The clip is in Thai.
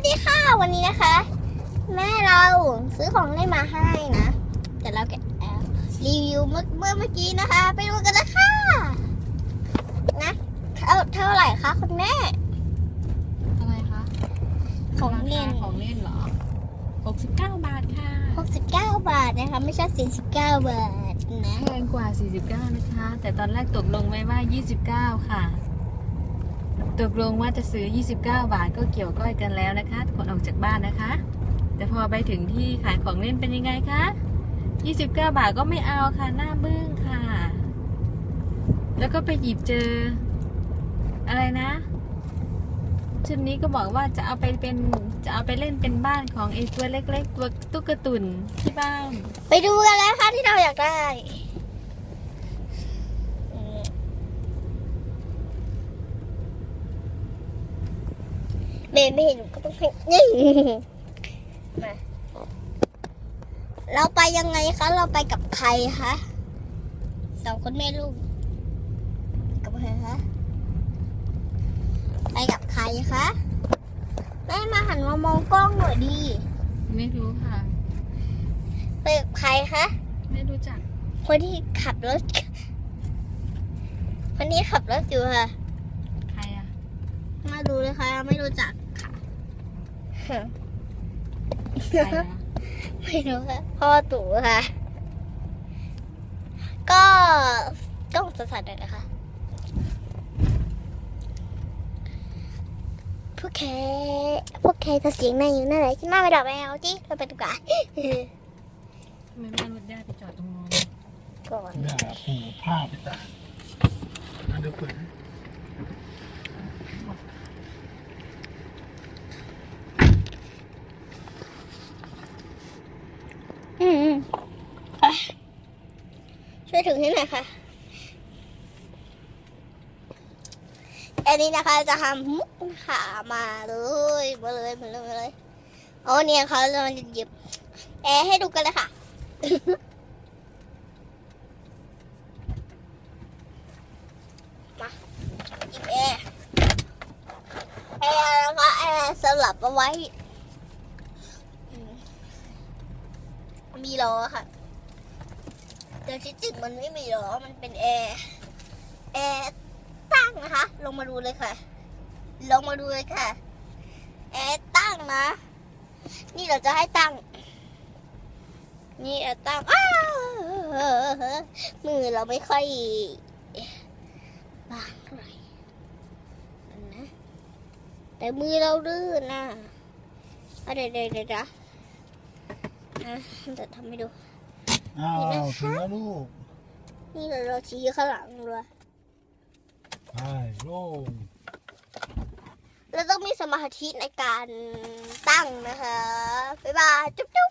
วัสดีค่ะ วันนี้นะคะ แม่เราซื้อของเล่นมาให้นะ แต่เราแกะแอบรีวิวเมื่อเมื่อเมื่อกี้นะคะ ไปดูกันเลยค่ะนะเท่าเท่าไหร่คะคุณแม่ อะไรคะของเล่น ราคาของเล่นเหรอ 69 บาทค่ะ69 บาทนะคะ ไม่ใช่49 บาทนะ แพงกว่า 49 นะคะ แต่ตอนแรกตกลงไว้ว่า 29 ค่ะ ตกลงว่าจะซื้อ 29 บาทก็เกี่ยวก้อยกันแล้วนะคะก่อนออกจากบ้านนะคะ แต่พอไปถึงที่ขายของเล่นเป็นยังไงคะ 29 บาทก็ไม่เอาค่ะ หน้าบึ้งค่ะ แล้วก็ไปหยิบเจอ อะไรนะชุดนี้ก็บอกว่าจะเอาไปเป็นจะเอาไปเล่นเป็นบ้านของไอ้ตัวเล็กๆ ตัวตุ๊กตุนที่บ้าน ไปดูกันแล้วค่ะที่เราอยากได้อืม เบนไม่เห็นหนูก็ต้องให้นี่มาเราไปยังไงคะ เราไปกับใครคะสองคนแม่ลูก กับใครคะ ไปกับใครคะแม่มาหันมามองกล้องหน่อยดี ไม่รู้ค่ะ ไปกับใครคะ ไม่รู้จัก คนที่ขับรถ คนที่ขับรถอยู่ค่ะ ใครอะมาดูเลยค่ะ ไม่รู้จัก ค่ะใครอะไม่รู้ค่ะพ่อตู่ค่ะ ก็ต้องสัตว์เลยนะคะพวกแคพวกแคจะเสียงในอยู่นั่นแหละที่มาไปดับแมวจิเราไปดีกว่าทำไมไม่เอารถญาติไปจอดตรงนู้นก่อน อย่าผูกผ้าไปตากอันเดี๋ยวเปิดให้ อืมอะ ช่วยถึงให้หน่อยค่ะ อันนี้นะคะจะทำมุกขามาเลยมาเลยมาเลยมาเลยโอ้เนี่ยเขาจะมาหยิบแอร์ให้ดูกันเลยค่ะมาหยิบแอร์แอร์นะคะแอร์สลับเอาไว้มมีล้อค่ะ แต่ที่จริงมันไม่มีล้อมันเป็นแอร์ แอร์ตั้งนะคะ ลงมาดูเลยค่ะ ลงมาดูเลยค่ะ แอร์ตั้งนะ นี่เราจะให้ตั้ง นี่เราตั้ง อ้าวมือเราไม่ค่อยบางเท่าไหร่นะแต่มือเราลื่นนะเดี๋ยวเดี๋ยวเดี๋ยวนะอะทำให้ดู อ้าวถึงแล้วลูก นี่เราเราชี้ข้างหลังเลยไปโล่งเราต้องมีสมาธิในการตั้งนะคะ บ๊ายบาย จุ๊บจุ๊บ